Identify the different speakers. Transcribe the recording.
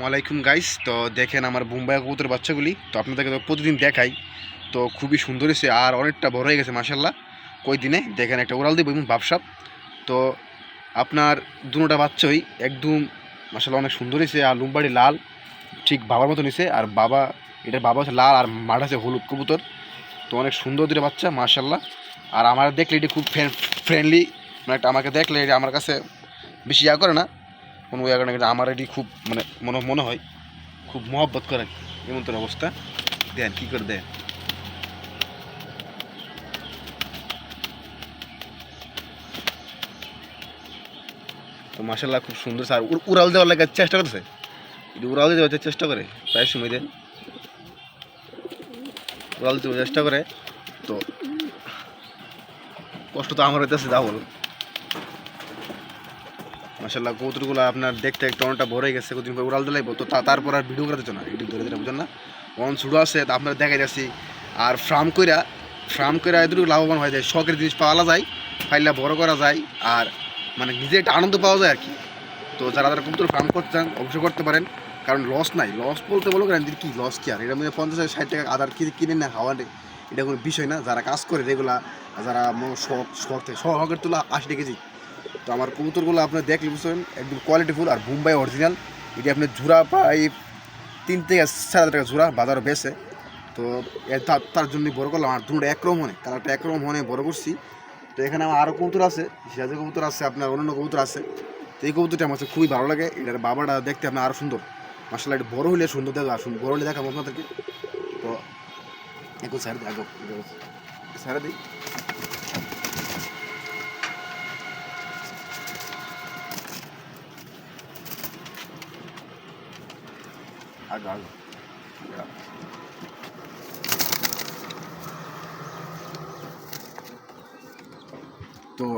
Speaker 1: আসসালামু আলাইকুম গাইস তো দেখেন আমার বোম্বাই কবুতর বাচ্চাগুলি। তো আপনাদেরকে তো প্রতিদিন দেখাই। তো খুবই সুন্দর হয়েছে আর অনেকটা বড় হয়ে গেছে মাসাল্লাহ কই দিনে দেখেন একটা উড়াল দিব এবং ভাবসাপ তো আপনার দুটা বাচ্চাই একদম মাসাল্লাহ অনেক সুন্দর হয়েছে। আর লুম্বাড়ি লাল, ঠিক বাবার মতন হয়েছে। আর বাবা, এটার বাবা হচ্ছে লাল আর মাঠ আছে হলুদ কবুতর। তো অনেক সুন্দর দুটো বাচ্চা মার্শাল্লাহ আর আমার দেখলে এটি খুব ফ্রেন্ডলি মানে একটা আমাকে দেখলে এটি আমার কাছে বেশি ইয়া করে না। কোনো ইয়া করে আমার এটি খুব মানে মনে মনে হয়, খুব মহব্বত করে এমন তোর অবস্থা। দেন, কী করে দেন? তো মাসাল্লাহ খুব সুন্দর স্যার। উড়াল দেওয়ার লাগে চেষ্টা করতেছে? যদি উড়াল দেওয়ার চেষ্টা করে, প্রায় সময় দেন। উড়াল দেওয়ার চেষ্টা করে, তো কষ্ট তো আমার হইতেছে ডাবল মাসাল্লাহ কবুতরগুলো আপনার দেখতে একটা অনেকটা হয়ে গেছে কতদিন পর উড়াল দিলাই তো তারপর আর ভিডিও করতে না এটি ধরে দিলে বুঝেন না? অন ছুটো আছে, তা আপনারা দেখাই যাচ্ছি আর ফার্ম কইরা ফার্ম কইরা এদুটু লাভবান হয়ে যায়, শখের জিনিস পাওয়া যায় ফাইলটা বড় করা যায়, আর মানে নিজে একটা আনন্দ পাওয়া যায় আর কি। তো যারা যারা কবুতর ফার্ম করতে চান, অবশ্যই করতে পারেন, কারণ লস নাই। লস বলতে বলো কেন কি লস কি আর? এটা মধ্যে পঞ্চাশ ষাট টাকা আদার কিনে কিনে না হাওয়া এটা কোনো বিষয় না। যারা কাজ করে রেগুলার যারা শখ শখ থেকে শখের তোলা আশি কেজি। তো আমার কবুতরগুলো আপনার দেখলে বুঝতে একদম কোয়ালিটিফুল আর মুম্বাই অরিজিনাল এটি আপনার জোড়া প্রায় তিন থেকে চার হাজার টাকা জোড়া বাজারও বেছে তো তার জন্য বড় করলাম। আর দুটো একরকম হনে কালারটা একরম হনে বড় করছি। তো এখানে আমার আরও কবুতর আছে, সিরাজের কবুতর আছে, আপনার অন্যান্য কবুতর আছে। তো এই কবুতরটা আমার খুবই ভালো লাগে। এটার বাবাটা দেখতে আপনার আরও সুন্দর। মাসাল্লাহ এটা বড় হলে সুন্দর দেখা, আর সুন্দর বড় হলে দেখাবো আপনাদেরকে। তো এখন স্যার দেখো স্যার দিই agora.